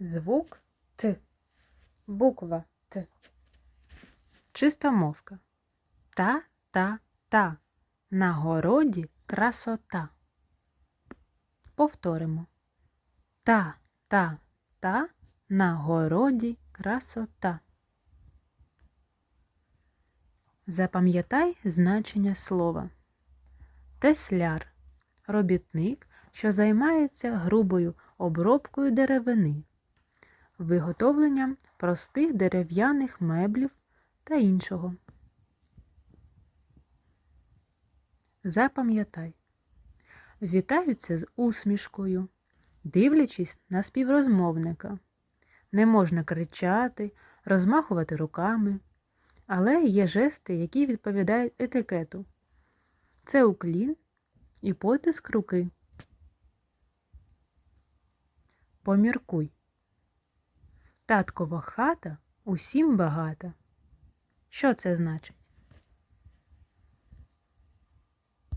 Звук Т. Буква Т. Чистомовка. Та, та, та. На городі красота. Повторимо. Та, та, та. На городі красота. Запам'ятай значення слова. Тесляр робітник, що займається грубою обробкою деревини, виготовленням простих дерев'яних меблів та іншого. Запам'ятай. Вітаються з усмішкою, дивлячись на співрозмовника. Не можна кричати, розмахувати руками, але є жести, які відповідають етикету. Це уклін і потиск руки. Поміркуй. Таткова хата усім багата. Що це значить?